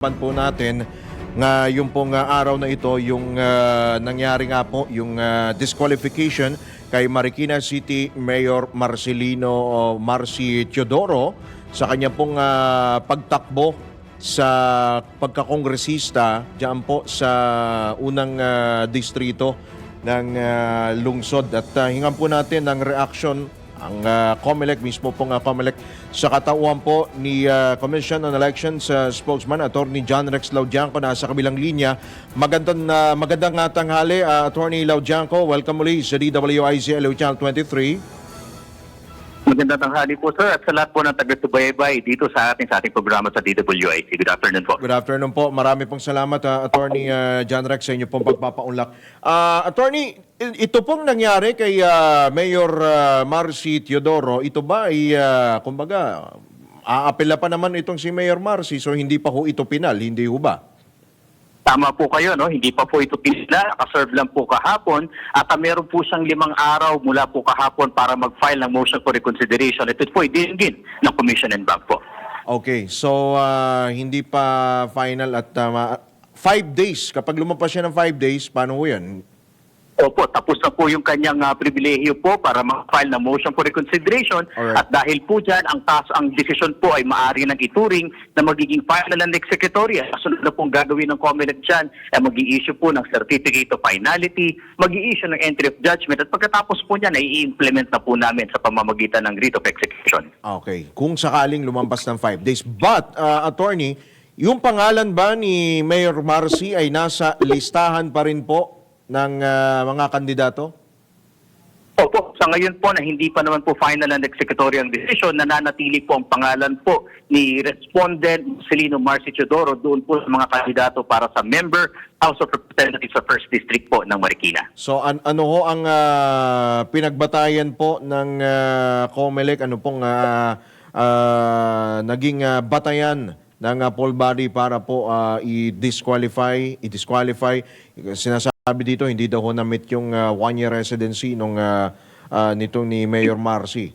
Pan po natin nga yung pong ah, araw na ito yung ah, nangyari nga po yung ah, disqualification kay Marikina City Mayor Marcelino Marci Teodoro sa kanya pong ah, pagtakbo sa pagkakongresista diyan po sa unang ah, distrito ng ah, lungsod. At ah, hingan po natin ng reaction ang uh, COMELEC, mismo pong uh, COMELEC, sa katauhan po ni uh, Commission on Elections uh, spokesman, Attorney John Rex Laudianco, nasa kabilang linya. Magandang, uh, magandang uh, tanghali, uh, Attorney Laudianco. Welcome muli sa DWIZ LO Channel 23. Magandang tanghali po sir at sa lahat po ng taga-subaybay dito sa ating sa ating programa sa DWIC. Good afternoon po. Good afternoon po. Marami pong salamat, uh, Attorney uh, John Rex, sa inyo pong pagpapaunlak. Uh, attorney, ito pong nangyari kay uh, Mayor uh, Marcy Teodoro, ito ba ay, uh, kumbaga, aapela pa naman itong si Mayor Marcy, so hindi pa ho ito pinal, hindi ho ba? Tama po kayo, no? Hindi pa po ito pinila. Nakaserve lang po kahapon. At uh, meron po siyang limang araw mula po kahapon para mag-file ng motion for reconsideration. Ito po ay dinggin ng Commission and Bank po. Okay, so uh, hindi pa final at uh, five days. Kapag lumabas siya ng five days, paano ho yan? Opo, tapos na po yung kanyang uh, pribilehiyo po para mag-file ng motion for reconsideration. Alright. At dahil po dyan, ang kaso, ang desisyon po ay maaari ng ituring na magiging final and executory. Kasunod na pong gagawin ng COMELEC dyan, ay mag issue po ng certificate of finality, mag issue ng entry of judgment, at pagkatapos po niyan, ay i-implement na po namin sa pamamagitan ng writ of execution. Okay, kung sakaling lumampas ng five days. But, uh, attorney, yung pangalan ba ni Mayor Marcy ay nasa listahan pa rin po ng uh, mga kandidato? Opo, sa ngayon po na hindi pa naman po final and executory ang decision, nananatili po ang pangalan po ni Respondent Marcelino Marci Teodoro doon po sa mga kandidato para sa member House of Representatives sa First District po ng Marikina. So an- ano ho ang ah, pinagbatayan po ng uh, COMELEC? Ano pong ah, ah, naging ah, batayan ng uh, poll body para po ah, i-disqualify, i-disqualify? Sinasabi dito hindi daw ho na-meet yung ah, one-year residency nung ah, ah, nitong ni Mayor Marcy.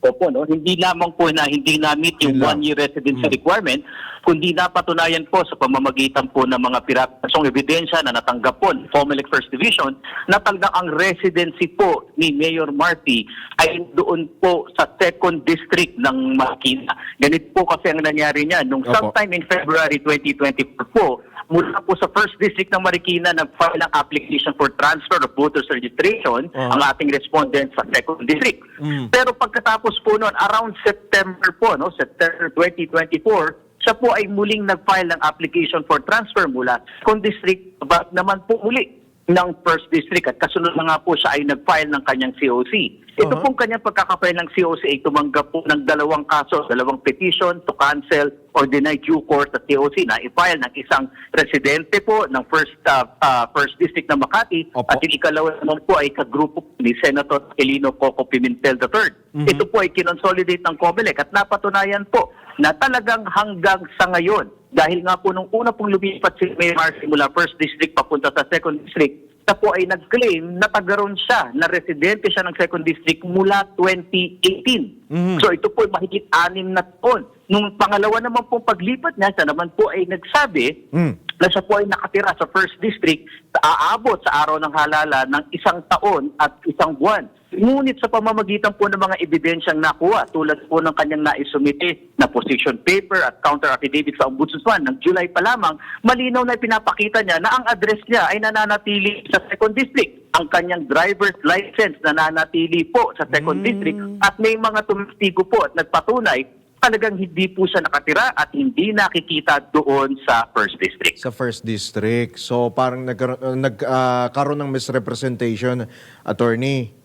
Opo, no? hindi lamang po na hindi na-meet yung Yun lang. one-year residency requirement, kundi napatunayan po sa pamamagitan po ng mga pirasong ebidensya na natanggap po ng COMELEC First Division na talagang ang residency po ni Mayor Marty ay doon po sa second district ng Marikina. Ganito po kasi ang nangyari niya. Nung Opo. sometime in February 2024 po, mula po sa first district ng Marikina, nag-file ng application for transfer of voters registration Uh-huh. ang ating respondent sa second district. Mm. Pero pagkatapos po noon, around September po, no, September 2024, siya po ay muling nag-file ng application for transfer mula second district, but naman po muli ng first district at kasunod na nga po siya ay nag-file ng kanyang COC. Ito Uh-huh. pong kanyang pagkakafile ng COC ay tumanggap po ng dalawang kaso, dalawang petition to cancel or deny due course sa COC na i-file ng isang residente po ng first uh, uh, first district ng Makati Opo. at yung ikalawa naman po ay kagrupo ni Senator Elino Coco Pimentel III. Mhm. Ito po ay kinonsolidate ng COMELEC at napatunayan po na talagang hanggang sa ngayon, dahil nga po nung una pong lumipat si Mayor mula first district papunta sa second district, siya po ay nag-claim na tagaroon siya, na residente siya ng second district mula 2018. Mhm. So ito po ay mahigit anim na taon. Nung pangalawa naman pong paglipat niya, siya naman po ay nagsabi Mm. na siya po ay nakatira sa first district aabot sa araw ng halala ng isang taon at isang buwan. Ngunit sa pamamagitan po ng mga ebidensyang nakuha tulad po ng kanyang naisumite na position paper at counter affidavit sa ombudsman ng July pa lamang, malinaw na pinapakita niya na ang address niya ay nananatili sa second district. Ang kanyang driver's license nananatili po sa second Mm. district at may mga tumistigo po at nagpatunay talagang hindi po siya nakatira at hindi nakikita doon sa first district. Sa first district. So parang nagkaroon, uh, nagkaroon ng misrepresentation, attorney.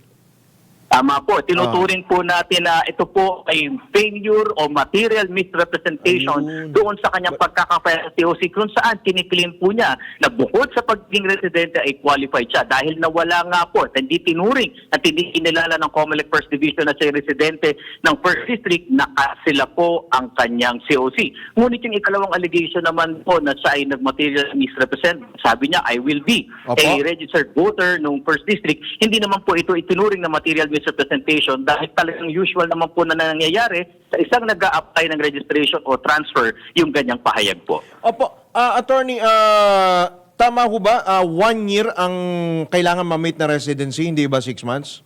Tama po. Tinuturing po natin na ito po ay failure o material misrepresentation Ayun. doon sa kanyang pagkakapaya sa TOC kung saan kiniklaim po niya na bukod sa pagiging residente ay qualified siya dahil nawala nga po at hindi tinuring at hindi kinilala ng COMELEC First Division na siya residente ng First District na sila po ang kanyang COC. Ngunit yung ikalawang allegation naman po na siya ay nag-material misrepresent, sabi niya, I will be Opo. a registered voter nung First District, hindi naman po ito itinuring na material misrepresentation misrepresentation dahil talagang usual naman po na nangyayari sa isang nag apply ng registration o transfer yung ganyang pahayag po. Opo, ah, attorney, ah, tama ho ba? Ah, one year ang kailangan ma-meet na residency, hindi ba six months?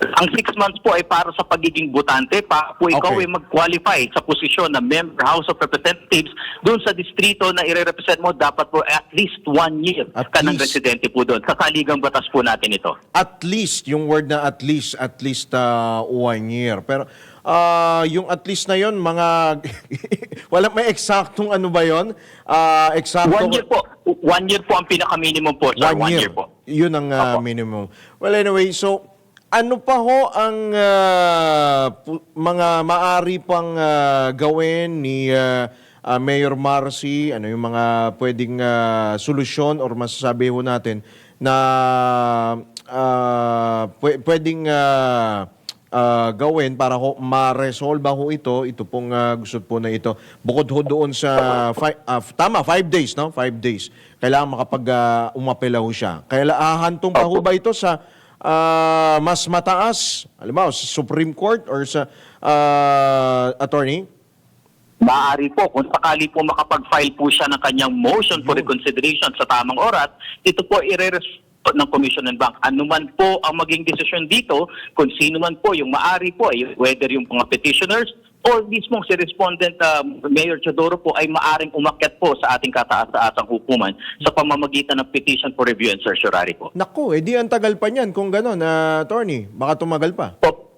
Ang six months po ay para sa pagiging butante, para po ikaw Okay. ay mag-qualify sa posisyon na member House of Representatives doon sa distrito na i-represent mo, dapat po at least one year At ka ng least. residente po doon. Sa saligang batas po natin ito. At least, yung word na at least, at least ah, one year. Pero ah, yung at least na yon mga, wala may eksaktong ano ba yon? Ah, eksaktong, One year po. One year po ang pinaka-minimum po, sir. One, year. po. Yun ang Opo. minimum. Well, anyway, so ano pa ho ang pu- mga maari pang ah, gawin ni ah, ah, Mayor Marcy? Ano yung mga pwedeng ah, solusyon or masasabi ho natin na pwe- pwedeng ah, ah, gawin para ho ma-resolve ho ito, ito pong ah, gusto po na ito. Bukod ho doon sa, fi- ah, tama, five days, no? Five days. Kailangan makapag uh, ho siya. Kaya ahantong pa ho ba ito sa ah, mas mataas, mo, sa Supreme Court or sa ah, attorney? Maaari po, kung sakali po makapag-file po siya ng kanyang motion for reconsideration sa tamang oras, ito po i-re ng Commission and Bank. Ano man po ang maging desisyon dito, kung sino man po yung maari po, ay whether yung mga petitioners o mismo si respondent uh, Mayor Chodoro po ay maaring umakyat po sa ating kataas-taasang hukuman sa pamamagitan ng petition for review and certiorari po. Naku, eh di ang tagal pa niyan kung gano'n, ah, attorney. Baka tumagal pa. Po,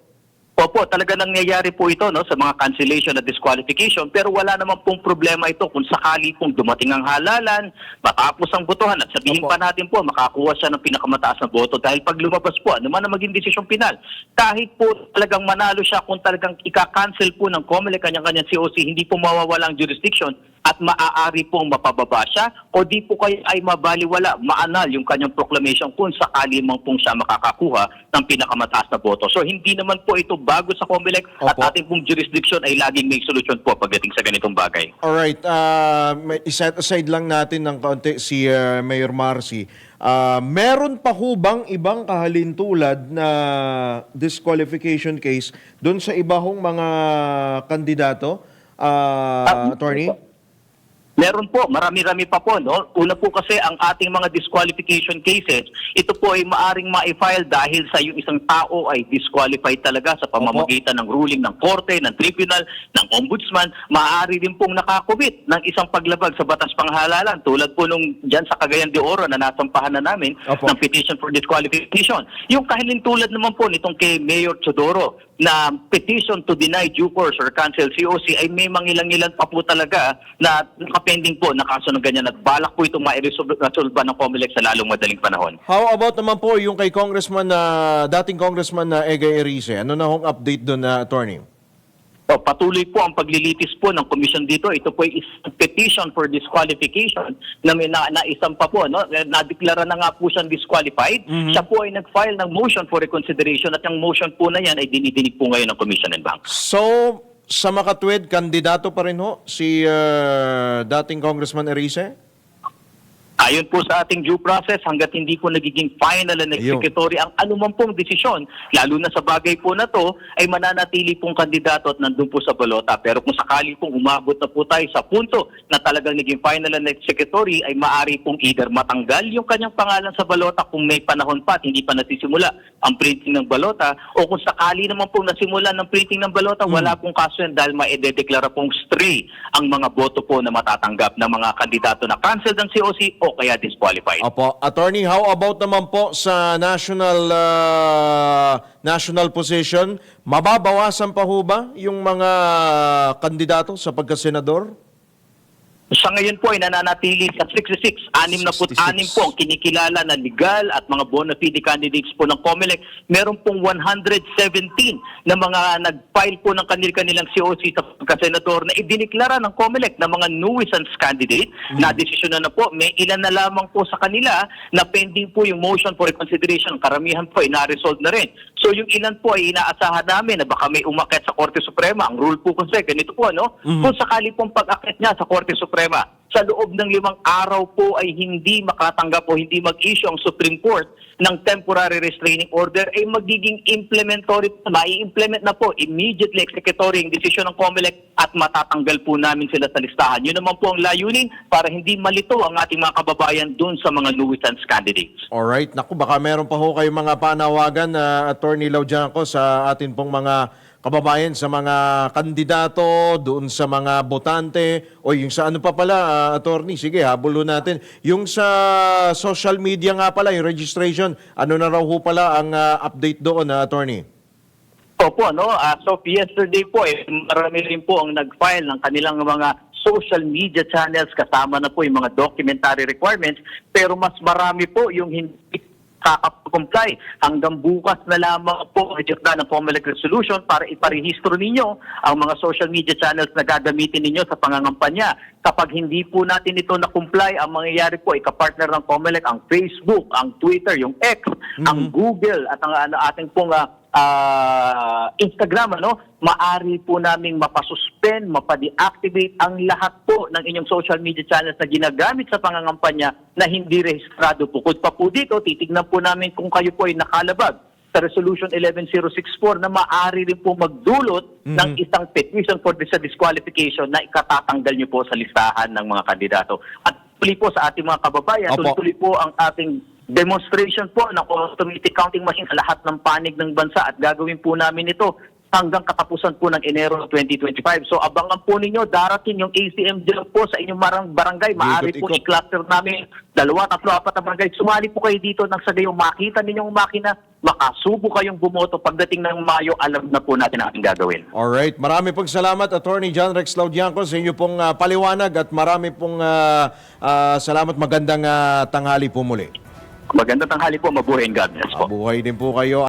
Opo, talaga nangyayari po ito no, sa mga cancellation at disqualification pero wala naman pong problema ito kung sakali pong dumating ang halalan, matapos ang botohan at sabihin Opo. pa natin po makakuha siya ng pinakamataas na boto dahil pag lumabas po, ano man ang maging desisyon pinal, kahit po talagang manalo siya kung talagang ika-cancel po ng COMELEC kanyang-kanyang COC, hindi po mawawala ang jurisdiction at maaari pong mapababa siya o di po kayo ay mabaliwala, maanal yung kanyang proclamation kung sakali man pong siya makakakuha ng pinakamataas na boto. So hindi naman po ito bago sa COMELEC at Opo. ating pong jurisdiction ay laging may solusyon po pagdating sa ganitong bagay. Alright, uh, iset aside lang natin ng kaunti si ah, Mayor Marcy. Ah, meron pa ho bang ibang kahalintulad na disqualification case doon sa iba hong mga kandidato, Ah, attorney? Meron po, marami-rami pa po. No? Una po kasi ang ating mga disqualification cases, ito po ay maaring ma-file dahil sa yung isang tao ay disqualified talaga sa pamamagitan ng ruling ng korte, ng tribunal, ng ombudsman. Maaari din pong nakakumit ng isang paglabag sa batas panghalalan tulad po nung dyan sa Cagayan de Oro na nasampahan na namin Opo. ng petition for disqualification. Yung kahilintulad naman po nitong kay Mayor Chodoro na petition to deny due course or cancel COC ay may mangilang-ilan pa po talaga na nakapending po na kaso ng ganyan at balak po itong ma-resolve ng COMELEC sa lalong madaling panahon. How about naman po yung kay Congressman na dating Congressman na Ega Erice? Ano na hong update doon na attorney? O, patuloy po ang paglilitis po ng komisyon dito. Ito po isang petition for disqualification na may na, naisang pa po. No? Nadeklara na nga po siyang disqualified. Siya po ay nag-file ng motion for reconsideration at yung motion po na yan ay dinidinig po ngayon ng Commission and Bank. So, sa makatwid, kandidato pa rin ho si ah, dating Congressman Erice? Ayon po sa ating due process, hanggat hindi po nagiging final and executory ang anuman pong desisyon, lalo na sa bagay po na to, ay mananatili pong kandidato at nandun po sa balota. Pero kung sakali pong umabot na po tayo sa punto na talagang naging final and executory, ay maari pong either matanggal yung kanyang pangalan sa balota kung may panahon pa at hindi pa nasisimula ang printing ng balota o kung sakali naman pong nasimula ng printing ng balota, wala pong kaso yan dahil maidedeklara pong stray ang mga boto po na matatanggap ng mga kandidato na cancelled ng COC o kaya disqualified. Opo. Attorney, how about naman po sa national ah, national position? Mababawasan pa ho ba yung mga kandidato sa pagkasenador? Sa ngayon po ay nananatili sa 66. Anim na po, 66. anim po ang kinikilala na legal at mga bona fide candidates po ng COMELEC. Meron pong 117 na mga nag-file po ng kanil-kanilang COC sa pagkasenador na idiniklara ng COMELEC na mga nuisance candidate na desisyon na, na po. May ilan na lamang po sa kanila na pending po yung motion for reconsideration. Karamihan po ay na-resolve na rin. So yung ilan po ay inaasahan namin na baka may umakit sa Korte Suprema. Ang rule po kasi ganito po, ano? Kung sakali pong pag-akit niya sa Korte Suprema, sa loob ng limang araw po ay hindi makatanggap o hindi mag-issue ang Supreme Court ng temporary restraining order ay magiging implementory, mai-implement na po immediately executory yung desisyon ng COMELEC at matatanggal po namin sila sa listahan. Yun naman po ang layunin para hindi malito ang ating mga kababayan dun sa mga nuisance candidates. Alright, naku baka meron pa ho kayong mga panawagan na Attorney Laudianco sa atin pong mga kababayan sa mga kandidato, doon sa mga botante, o yung sa ano pa pala, ah, attorney, sige, habol ho natin. Yung sa social media nga pala, yung registration, ano na raw ho pala ang ah, update doon, na attorney? Opo, no? As of yesterday po, eh, marami rin po ang nag-file ng kanilang mga social media channels kasama na po yung mga documentary requirements pero mas marami po yung hindi kakakomply. Hanggang bukas na lamang po ang na ng COMELEC resolution para iparehistro ninyo ang mga social media channels na gagamitin ninyo sa pangangampanya. Kapag hindi po natin ito na-comply, ang mangyayari po, ikapartner ng COMELEC ang Facebook, ang Twitter, yung X, ang Google at ang ano, ating pong ah, ah, Instagram, ano, maari po naming mapasuspend, mapadeactivate ang lahat po ng inyong social media channels na ginagamit sa pangangampanya na hindi rehistrado. Bukod pa po dito, titignan po namin kung kayo po ay nakalabag sa Resolution 11064 na maari rin po magdulot ng isang petition for dis- disqualification na ikatatanggal niyo po sa listahan ng mga kandidato. At tuloy po sa ating mga kababayan, Opo. tuloy po ang ating demonstration po ng automatic counting machine sa lahat ng panig ng bansa at gagawin po namin ito hanggang katapusan po ng Enero 2025. So abangan po ninyo, darating yung ACM dyan po sa inyong marang barangay. Maaari po i-cluster namin dalawa, tatlo, apat na barangay. Sumali po kayo dito nang sa gayong makita ninyong makina, makasubo kayong bumoto. Pagdating ng Mayo, alam na po natin ang ating gagawin. Alright, marami pong salamat Attorney John Rex Laudianco sa inyo pong ah, paliwanag at marami pong ah, ah, salamat magandang ah, tanghali po muli. Magandang tanghali po, mabuhay and God bless po. Mabuhay din po kayo.